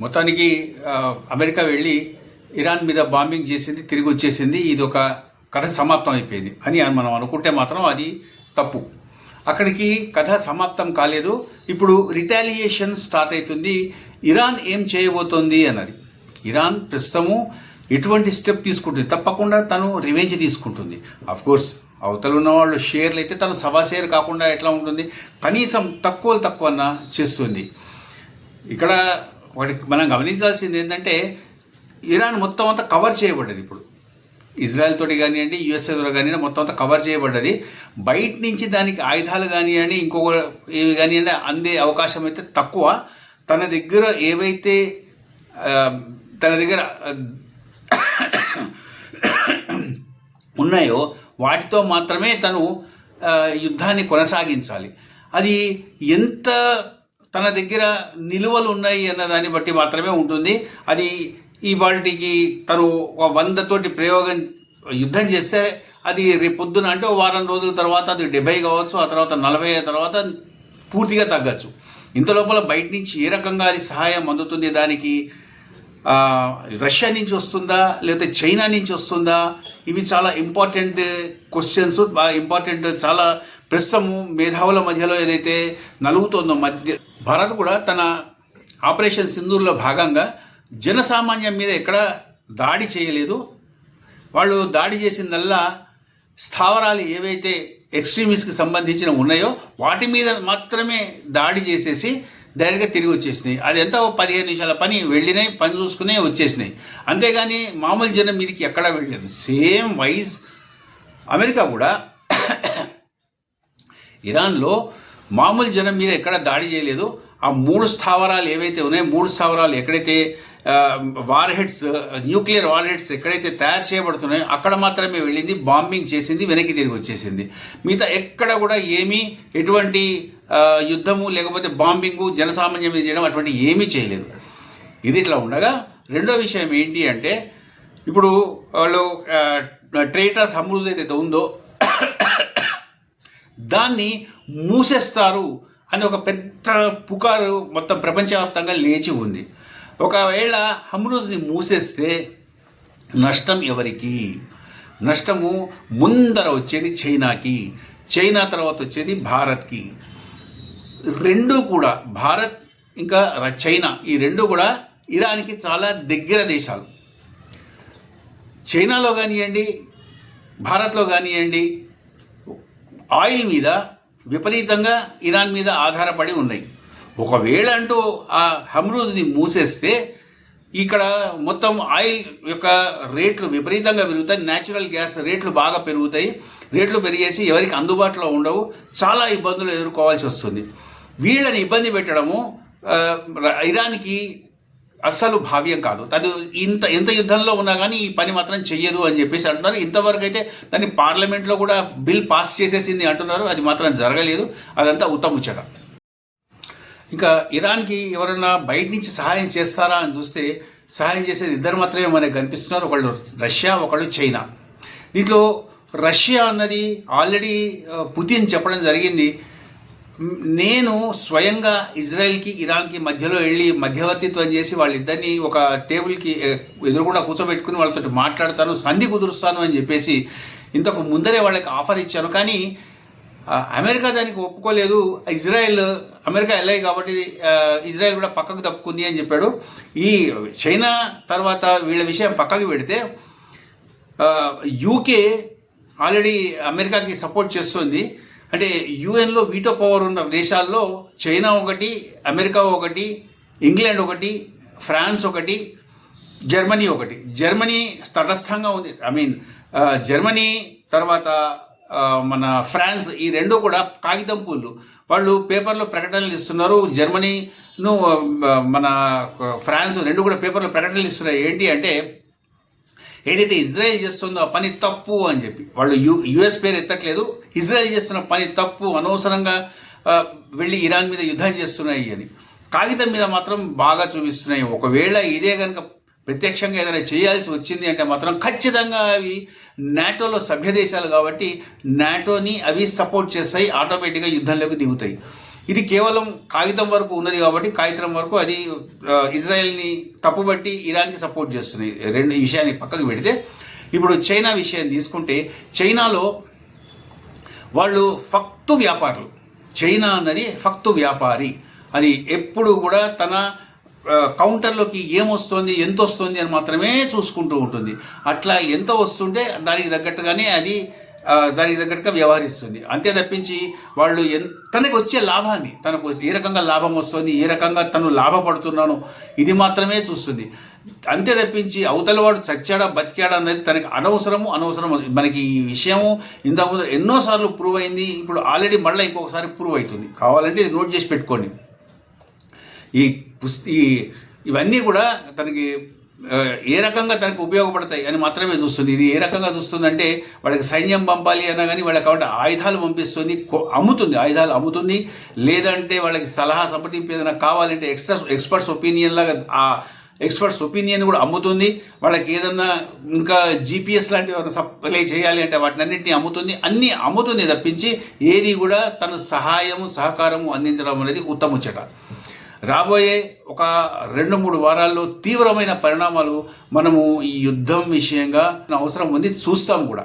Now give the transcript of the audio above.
మొత్తానికి అమెరికా వెళ్ళి ఇరాన్ మీద బాంబింగ్ చేసింది తిరిగి వచ్చేసింది. ఇది ఒక కథ సమాప్తం అయిపోయింది అని మనం అనుకుంటే మాత్రం అది తప్పు. అక్కడికి కథ సమాప్తం కాలేదు. ఇప్పుడు రిటాలియేషన్ స్టార్ట్ అవుతుంది. ఇరాన్ ఏం చేయబోతోంది అన్నది. ఇరాన్ ప్రస్తుతము ఎటువంటి స్టెప్ తీసుకుంటుంది. తప్పకుండా తను రివెంజ్ తీసుకుంటుంది. అఫ్ కోర్స్ అవతల ఉన్న వాళ్ళు షేర్లు అయితే తను సభా షేర్ కాకుండా ఎట్లా ఉంటుంది? కనీసం తక్కువ తక్కువన్నా చేస్తుంది. ఇక్కడ వాటికి మనం గమనించాల్సింది ఏంటంటే ఇరాన్ మొత్తం అంతా కవర్ చేయబడ్డది ఇప్పుడు. ఇజ్రాయెల్ తోటి కానివ్వండి యుఎస్ఏతో తోటి కానివ్వండి మొత్తం అంతా కవర్ చేయబడ్డది. బయట నుంచి దానికి ఆయుధాలు కానివ్వండి ఇంకొక ఏవి కానివ్వండి అందే అవకాశం అయితే తక్కువ. తన దగ్గర ఏవైతే తన దగ్గర ఉన్నాయో వాటితో మాత్రమే తను యుద్ధాన్ని కొనసాగించాలి. అది ఎంత తన దగ్గర నిలువలు ఉన్నాయి అన్న దాన్ని బట్టి మాత్రమే ఉంటుంది. అది ఇవాళకి తను ఒక వందతోటి ప్రయోగం యుద్ధం చేస్తే అది రేపు పొద్దున అంటే వారం రోజుల తర్వాత అది డెబ్బై కావచ్చు ఆ తర్వాత నలభై తర్వాత పూర్తిగా తగ్గచ్చు. ఇంత లోపల బయట నుంచి ఏ రకంగా అది సహాయం అందుతుంది దానికి? రష్యా నుంచి వస్తుందా? లేకపోతే చైనా నుంచి వస్తుందా? ఇవి చాలా ఇంపార్టెంట్ క్వశ్చన్స్ బాగా ఇంపార్టెంట్ చాలా ప్రస్తుతము మేధావుల మధ్యలో ఏదైతే నలుగుతోందో మధ్య భారత్ కూడా తన ఆపరేషన్ సింధూర్లో భాగంగా జనసామాన్యం మీద ఎక్కడ దాడి చేయలేదు. వాళ్ళు దాడి చేసిందల్లా స్థావరాలు ఏవైతే ఎక్స్ట్రీమిస్ట్కి సంబంధించిన ఉన్నాయో వాటి మీద మాత్రమే దాడి చేసేసి డైరెక్ట్గా తిరిగి వచ్చేసినాయి. అది ఎంత? పదిహేను నిమిషాల పని వెళ్ళినాయి పని చూసుకునే వచ్చేసినాయి. అంతేగాని మామూలు జనం మీదకి ఎక్కడా వెళ్ళలేదు. సేమ్ వైజ్ అమెరికా కూడా ఇరాన్లో మామూలు జనం మీద ఎక్కడ దాడి చేయలేదు. ఆ మూడు స్థావరాలు ఏవైతే ఉన్నాయో మూడు స్థావరాలు ఎక్కడైతే warheads nuclear warheads ఎక్కడైతే తయారు చేయబడుతున్నాయో అక్కడ మాత్రమే వెళ్ళింది బాంబింగ్ చేసింది వెనక్కి తిరిగి వచ్చేసింది. మిగతా ఎక్కడ కూడా ఏమీ ఎటువంటి యుద్ధము లేకపోతే బాంబింగు జనసామాన్యం మీద చేయడం అటువంటి ఏమీ చేయలేదు. ఇది ఇట్లా ఉండగా రెండో విషయం ఏంటి అంటే ఇప్పుడు వాళ్ళు ట్రేటర్స్ హమ్రూజ్ ఏదైతే ఉందో దాన్ని మూసేస్తారు అని ఒక పెద్ద పుకారు మొత్తం ప్రపంచవ్యాప్తంగా లేచి ఉంది. ఒకవేళ హమ్రూజ్ని మూసేస్తే నష్టం ఎవరికి? నష్టము ముందర వచ్చేది చైనాకి చైనా తర్వాత వచ్చేది భారత్కి. రెండు కూడా భారత్ ఇంకా చైనా ఈ రెండు కూడా ఇరాన్కి చాలా దగ్గర దేశాలు. చైనాలో కానివ్వండి భారత్లో కానివ్వండి ఆయిల్ మీద విపరీతంగా ఇరాన్ మీద ఆధారపడి ఉన్నాయి. ఒకవేళ అంటూ ఆ హమ్రూజ్ని మూసేస్తే ఇక్కడ మొత్తం ఆయిల్ యొక్క రేట్లు విపరీతంగా పెరుగుతాయి. న్యాచురల్ గ్యాస్ రేట్లు బాగా పెరుగుతాయి. రేట్లు పెరిగేసి ఎవరికి అందుబాటులో ఉండవు. చాలా ఇబ్బందులు ఎదుర్కోవాల్సి వస్తుంది. వీళ్ళని ఇబ్బంది పెట్టడము ఇరాన్కి అస్సలు భావ్యం కాదు. అది ఇంత ఎంత యుద్ధంలో ఉన్నా కానీ ఈ పని మాత్రం చెయ్యదు అని చెప్పేసి అంటున్నారు. ఇంతవరకు అయితే దాన్ని పార్లమెంట్లో కూడా బిల్ పాస్ చేసేసింది అంటున్నారు. అది మాత్రం జరగలేదు. అదంతా ఉత్తముచ్చట ఇంకా ఇరాన్కి ఎవరైనా బయట నుంచి సహాయం చేస్తారా అని చూస్తే సహాయం చేసేది ఇద్దరు మాత్రమే మనకు కనిపిస్తున్నారు. ఒకళ్ళు రష్యా ఒకళ్ళు చైనా. దీంట్లో రష్యా అన్నది ఆల్రెడీ పుతిన్ చెప్పడం జరిగింది. నేను స్వయంగా ఇజ్రాయెల్కి ఇరాన్కి మధ్యలో వెళ్ళి మధ్యవర్తిత్వం చేసి వాళ్ళిద్దరిని ఒక టేబుల్కి ఎ, ఎదురుగుండా కూర్చోబెట్టుకుని వాళ్ళతో మాట్లాడతాను సంధి కుదురుస్తాను అని చెప్పేసి ఇంతకు ముందరే వాళ్ళకి ఆఫర్ ఇచ్చాను. కానీ అమెరికా దానికి ఒప్పుకోలేదు. ఇజ్రాయెల్ అమెరికా ఎల్ఐ కాబట్టి ఇజ్రాయెల్ కూడా పక్కకు తప్పుకుంది అని చెప్పాడు. ఈ చైనా తర్వాత వీళ్ళ విషయం పక్కకు పెడితే యూకే ఆల్రెడీ అమెరికాకి సపోర్ట్ చేస్తుంది. అంటే యుఎన్లో వీటో పవర్ ఉన్న దేశాల్లో చైనా ఒకటి అమెరికా ఒకటి ఇంగ్లాండ్ ఒకటి ఫ్రాన్స్ ఒకటి జర్మనీ ఒకటి. జర్మనీ తటస్థంగా ఉంది. ఐ మీన్ జర్మనీ తర్వాత మన ఫ్రాన్స్ ఈ రెండు కూడా కాగితం పూలు. వాళ్ళు పేపర్లో ప్రకటనలు ఇస్తున్నారు. జర్మనీను మన ఫ్రాన్స్ రెండు కూడా పేపర్లో ప్రకటనలు ఇస్తున్నాయి. ఏంటి అంటే ఏదైతే ఇజ్రాయెల్ చేస్తుందో ఆ పని తప్పు అని చెప్పి. వాళ్ళు యు యుఎస్ పేరు ఎత్తట్లేదు. ఇజ్రాయెల్ చేస్తున్న పని తప్పు అనవసరంగా వెళ్ళి ఇరాన్ మీద యుద్ధం చేస్తున్నాయి అని. కాగితం మీద మాత్రం బాగా చూపిస్తున్నాయి. ఒకవేళ ఇదే కనుక ప్రత్యక్షంగా ఏదైనా చేయాల్సి వచ్చింది అంటే మాత్రం ఖచ్చితంగా అవి నాటోలో సభ్య దేశాలు కాబట్టి నాటోని అవి సపోర్ట్ చేస్తాయి ఆటోమేటిక్గా యుద్ధంలోకి దిగుతాయి. ఇది కేవలం కాగితం వరకు ఉన్నది కాబట్టి కాగితం వరకు అది ఇజ్రాయెల్ని తప్పుబట్టి ఇరాన్కి సపోర్ట్ చేస్తుంది. రెండు విషయాన్ని పక్కకు పెడితే ఇప్పుడు చైనా విషయాన్ని తీసుకుంటే చైనాలో వాళ్ళు ఫక్తు వ్యాపారులు. చైనా అన్నది ఫక్తు వ్యాపారి. అది ఎప్పుడు కూడా తన కౌంటర్లోకి ఏమొస్తుంది ఎంత వస్తుంది అని మాత్రమే చూసుకుంటూ ఉంటుంది. అట్లా ఎంత వస్తుంటే దానికి తగ్గట్టుగానే అది దానికి తగ్గట్టుగా వ్యవహరిస్తుంది. అంతే తప్పించి వాళ్ళు ఎన్ తనకి వచ్చే లాభాన్ని తనకు ఏ రకంగా లాభం వస్తుంది ఏ రకంగా తను లాభపడుతున్నాను ఇది మాత్రమే చూస్తుంది. అంతే తప్పించి అవతల వాడు చచ్చాడా బతికాడా అనేది తనకి అనవసరము అనవసరం మనకి ఈ విషయము ఇంతకుముందు ఎన్నోసార్లు ప్రూవ్ అయింది. ఇప్పుడు ఆల్రెడీ మళ్ళీ ఇంకొకసారి ప్రూవ్ అవుతుంది. కావాలంటే నోట్ చేసి పెట్టుకోండి. ఈ పుస్ ఈ ఇవన్నీ కూడా తనకి ఏ రకంగా తనకు ఉపయోగపడతాయి అని మాత్రమే చూస్తుంది. ఇది ఏ రకంగా చూస్తుందంటే వాళ్ళకి సైన్యం పంపాలి అన్నా కానీ వాళ్ళకి కాబట్టి ఆయుధాలు పంపిస్తుంది అమ్ముతుంది ఆయుధాలు అమ్ముతుంది. లేదంటే వాళ్ళకి సలహా సంప్రదింపు ఏదైనా కావాలంటే ఎక్స్ట్రా ఎక్స్పర్ట్స్ ఒపీనియన్ లాగా ఆ ఎక్స్పర్ట్స్ ఒపీనియన్ కూడా అమ్ముతుంది. వాళ్ళకి ఏదన్నా ఇంకా జీపీఎస్ లాంటివి ఏమైనా సప్లై చేయాలి అంటే వాటిని అన్నింటినీ అమ్ముతుంది. అన్నీ అమ్ముతుంది తప్పించి ఏది కూడా తన సహాయము సహకారము అందించడం అనేది ఉత్తముచ్చట రాబోయే ఒక రెండు మూడు వారాల్లో తీవ్రమైన పరిణామాలు మనము ఈ యుద్ధం విషయంగా అవసరం ఉంది చూస్తాం కూడా.